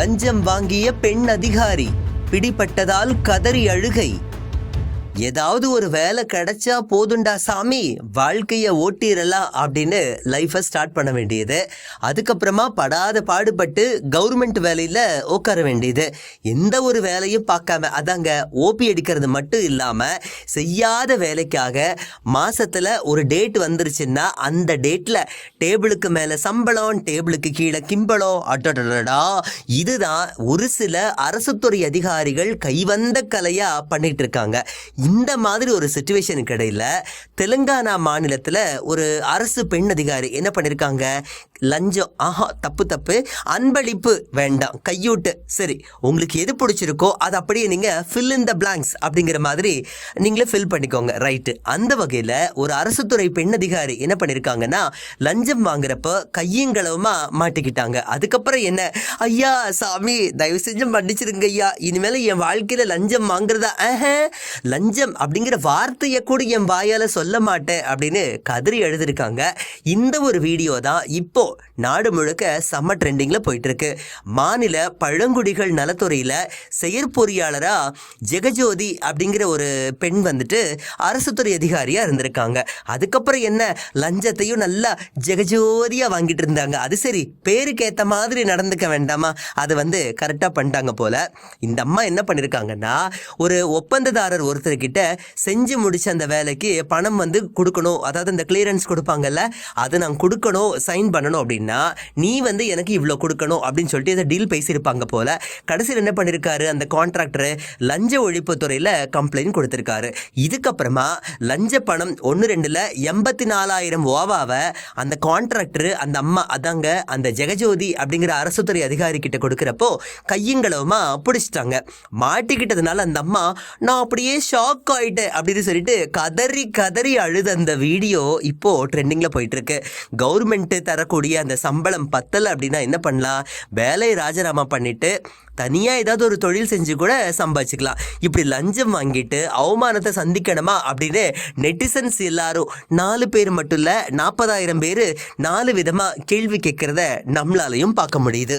லஞ்சம் வாங்கிய பெண் அதிகாரி. பிடிபட்டதால் கதறி அழுகை. ஏதாவது ஒரு வேலை கிடைச்சா போதுண்டா சாமி வாழ்க்கையை ஓட்டிரலாம் அப்படின்னு லைஃபை ஸ்டார்ட் பண்ண வேண்டியது. அதுக்கப்புறமா படாத பாடுபட்டு கவர்மெண்ட் வேலையில் உட்கார வேண்டியது. எந்த ஒரு வேலையும் பார்க்காம அதாங்க ஓபி அடிக்கிறது மட்டும் இல்லாமல் செய்யாத வேலைக்காக மாதத்தில் ஒரு டேட் வந்துருச்சுன்னா அந்த டேட்டில் டேபிளுக்கு மேலே சம்பளம் டேபிளுக்கு கீழே கிம்பளம் அடடடா இதுதான் ஒரு சில அரசுத்துறை அதிகாரிகள் கைவந்த கலையாக பண்ணிகிட்டு இருக்காங்க. இந்த மாதிரி ஒரு சுச்சுவேஷனுக்கு இடையில் தெலுங்கானா மாநிலத்தில் ஒரு அரசு பெண் அதிகாரி என்ன பண்ணியிருக்காங்க லஞ்சம் ஆஹா தப்பு தப்பு அன்பளிப்பு வேண்டாம் கையூட்டு. சரி உங்களுக்கு எது பிடிச்சிருக்கோ அதை அப்படியே நீங்கள் ஃபில் இன் த பிளாங்க்ஸ் அப்படிங்கிற மாதிரி நீங்களே ஃபில் பண்ணிக்கோங்க. ரைட்டு அந்த வகையில் ஒரு அரசுத்துறை பெண் அதிகாரி என்ன பண்ணியிருக்காங்கன்னா லஞ்சம் வாங்குறப்ப கையங்களவுமா மாட்டிக்கிட்டாங்க. அதுக்கப்புறம் என்ன? ஐயா சாமி தயவு செஞ்சு மன்னிச்சிருங்க ஐயா. இனிமேல் என் வாழ்க்கையில் லஞ்சம் வாங்குறதா? ஆஹா, லஞ்சம் அப்படிங்கிற வார்த்தையை கூட என் வாயால் சொல்ல மாட்டேன் அப்படின்னு கதறி எழுதியிருக்காங்க. இந்த ஒரு வீடியோ தான் இப்போ நாடு முழுக்க செம்ம ட்ரெண்டிங்கில் போயிட்டுருக்கு. மாநில பழங்குடிகள் நலத்துறையில் செயற்பொறியாளராக ஜெகஜோதி அப்படிங்கிற ஒரு பெண் வந்துட்டு அரசு துறை அதிகாரியாக இருந்திருக்காங்க. அதுக்கப்புறம் என்ன? லஞ்சத்தையும் நல்லா ஜெகஜோதியாக வாங்கிட்டு இருந்தாங்க. அது சரி பேருக்கு ஏற்ற மாதிரி நடந்துக்க வேண்டாமா? அது வந்து கரெக்டாக பண்ணிட்டாங்க போல. இந்த அம்மா என்ன பண்ணியிருக்காங்கன்னா ஒரு ஒப்பந்ததாரர் கிட்ட செஞ்சு முடிச்ச அந்த வேலைக்கு பணம் வந்து கொடுக்கணும். அதாவது இந்த கிளியரன்ஸ் கொடுப்பாங்கல்ல அதை நான் கொடுக்கணும் சைன் பண்ணணும் அப்படின்னா நீ வந்து எனக்கு இவ்வளோ கொடுக்கணும் அப்படின்னு சொல்லிட்டு இதை டீல் பேசியிருப்பாங்க போல. கடைசியில் என்ன பண்ணியிருக்காரு அந்த கான்ட்ராக்டர் லஞ்ச ஒழிப்புத்துறையில் கம்ப்ளைண்ட் கொடுத்துருக்காரு. இதுக்கப்புறமா லஞ்ச பணம் ஒன்று ரெண்டில் எண்பத்தி நாலாயிரம் ஓவாவை அந்த கான்ட்ராக்டர் அந்த அம்மா அதாங்க அந்த ஜெகஜோதி அப்படிங்கிற அரசு துறை அதிகாரி கிட்ட கொடுக்குறப்போ கையங்களவுமா பிடிச்சிட்டாங்க. மாட்டிக்கிட்டதுனால அந்த அம்மா நான் அப்படியே ஷாக் ஆயிட்டேன் அப்படின்னு சொல்லிட்டு கதறி கதறி அழுத அந்த வீடியோ இப்போ ட்ரெண்டிங்ல போயிட்டு இருக்கு கவர்மெண்ட் தரக்கூடிய அந்த சம்பளம் பத்தலை அப்படின்னா என்ன பண்ணலாம்? வேலையை ராஜினாமா பண்ணிட்டு தனியா ஏதாவது ஒரு தொழில் செஞ்சு கூட சம்பாதிச்சுக்கலாம். இப்படி லஞ்சம் வாங்கிட்டு அவமானத்தை சந்திக்கணுமா அப்படின்னு நெட்டிசன்ஸ் எல்லாரும் நாலு பேர் மட்டும் இல்ல நாற்பதாயிரம் பேர் நாலு விதமா கேள்வி கேட்கறத நம்மளாலையும் பார்க்க முடியுது.